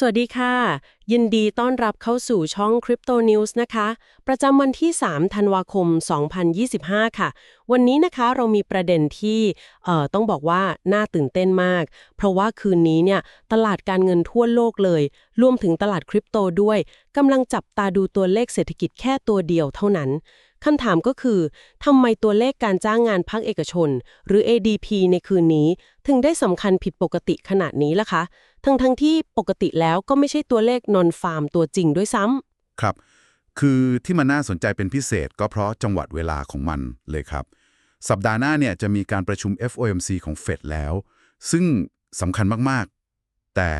สวัสดีค่ะ ยินดีต้อนรับเข้าสู่ช่อง Crypto News นะคะ ประจำวันที่ 3 ธันวาคม 2025 ค่ะ วันนี้นะคะเรามีประเด็นที่เอ่อต้องบอกว่าน่าตื่นเต้นมาก เพราะว่าคืนนี้เนี่ยตลาดการเงินทั่วโลกเลย รวมถึงตลาดคริปโตด้วยกำลังจับตาดูตัวเลขเศรษฐกิจแค่ตัวเดียวเท่านั้น คำถามก็คือทำไมตัวเลขการจ้างงานภาคเอกชน หรือ ADP ในคืนนี้ ถึงได้สำคัญผิดปกติขนาดนี้ล่ะคะ ทั้งทั้งที่ปกติแล้วก็ไม่ใช่ตัวเลขนอนฟาร์มตัวจริงด้วยซ้ำครับ คือที่มันน่าสนใจเป็นพิเศษก็เพราะจังหวัดเวลาของมันเลยครับ สัปดาห์หน้าเนี่ยจะมีการประชุม FOMC ของเฟดแล้ว ซึ่งสำคัญมากๆ แต่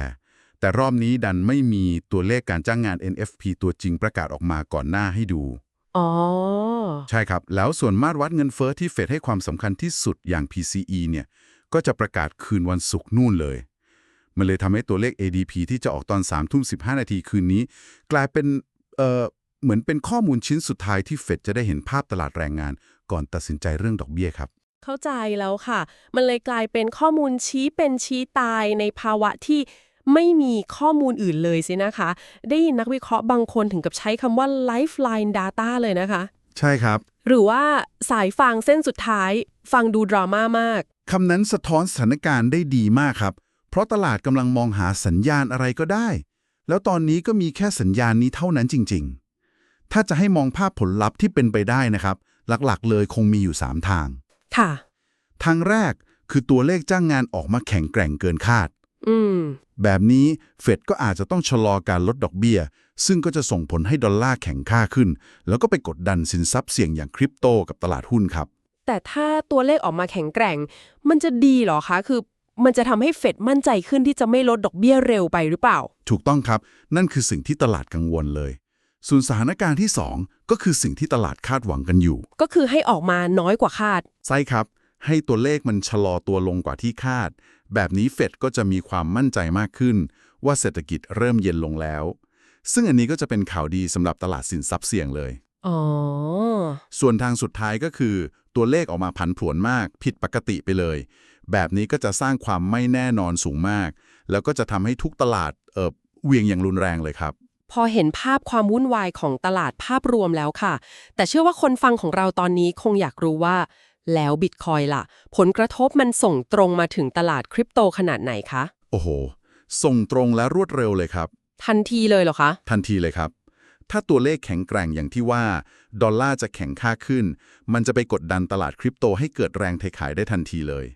แต่รอบนี้ดันไม่มีตัวเลขการจ้างงาน NFP ตัวจริงประกาศออกมาก่อนหน้าให้ดู อ๋อ ใช่ครับ แล้วส่วนมาตรวัดเงินเฟ้อที่เฟดให้ความสำคัญที่สุดอย่าง PCE เนี่ย ก็จะประกาศคืนวันศุกร์นู่นเลย มันเลยทำให้ตัวเลข ADP ที่จะออกตอน3ทุ่ม15 นาทีคืนนี้ กลายเป็นเอ่อเหมือนเป็นข้อมูลชิ้นสุดท้ายที่เฟดจะได้เห็นภาพตลาดแรงงาน ก่อนตัดสินใจเรื่องดอกเบี้ยครับ เข้าใจแล้วค่ะ มันเลยกลายเป็นข้อมูลชี้เป็นชี้ตายในภาวะที่ ไม่มีข้อมูลอื่นเลยสินะคะ ได้ยินนักวิเคราะห์บางคนถึงกับใช้คำว่า lifeline data เลยนะคะ ใช่ครับ หรือว่าสายฟางเส้นสุดท้าย ฟังดูดราม่ามากคำนั้นสะท้อนสถานการณ์ได้ดีมากครับ เพราะตลาดกำลังมองหาสัญญาณอะไรก็ได้ แล้วตอนนี้ก็มีแค่สัญญาณนี้เท่านั้นจริง ๆ ถ้าจะให้มองภาพผลลัพธ์ที่เป็นไปได้นะครับ หลักๆ เลยคงมีอยู่ 3 ทาง ค่ะ ทางแรกคือตัวเลขจ้างงานออกมาแข็งแกร่งเกินคาด อืม แบบนี้เฟดก็อาจจะต้องชะลอการลดดอกเบี้ย ซึ่งก็จะส่งผลให้ดอลลาร์แข็งค่าขึ้น แล้วก็ไปกดดันสินทรัพย์เสี่ยงอย่างคริปโตกับตลาดหุ้นครับ แต่ถ้าตัวเลขออกมาแข็งแกร่ง มันจะดีเหรอคะ คือมันจะทำให้เฟดมั่นใจขึ้นที่จะไม่ลดดอกเบี้ยเร็วไปหรือเปล่า ถูกต้องครับ นั่นคือสิ่งที่ตลาดกังวลเลย ส่วนสถานการณ์ที่ 2 ก็คือสิ่งที่ตลาดคาดหวังกันอยู่ ก็คือให้ออกมาน้อยกว่าคาด ใช่ครับ ให้ตัวเลขมันชะลอตัวลงกว่าที่คาด แบบนี้เฟดก็จะมีความมั่นใจมากขึ้น ว่าเศรษฐกิจเริ่มเย็นลงแล้ว ซึ่งอันนี้ก็จะเป็นข่าวดีสำหรับตลาดสินทรัพย์เสี่ยงเลยอ๋อส่วนทางสุดท้ายก็คือ ตัวเลขออกมาผันผวนมาก ผิดปกติไปเลย แบบนี้ก็จะสร้างความไม่แน่นอนสูงมาก แล้วก็จะทำให้ทุกตลาดเออเหวียงอย่างรุนแรงเลยครับ พอเห็นภาพความวุ่นวายของตลาดภาพรวมแล้วค่ะ แต่เชื่อว่าคนฟังของเราตอนนี้คงอยากรู้ว่า แล้วบิตคอยล่ะ ผลกระทบมันส่งตรงมาถึงตลาดคริปโตขนาดไหนคะ โอ้โห ส่งตรงและรวดเร็วเลยครับ ทันทีเลยเหรอคะ ทันทีเลยครับ ถ้าตัวเลขแข็งแกร่งอย่างที่ว่า ดอลลาร์จะแข็งค่าขึ้น มันจะไปกดดันตลาดคริปโตให้เกิดแรงเทขายได้ทันทีเลย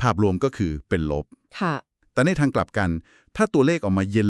ภาพรวมก็คือเป็นลบ ค่ะ แต่ในทางกลับกัน ถ้าตัวเลขออกมาเย็น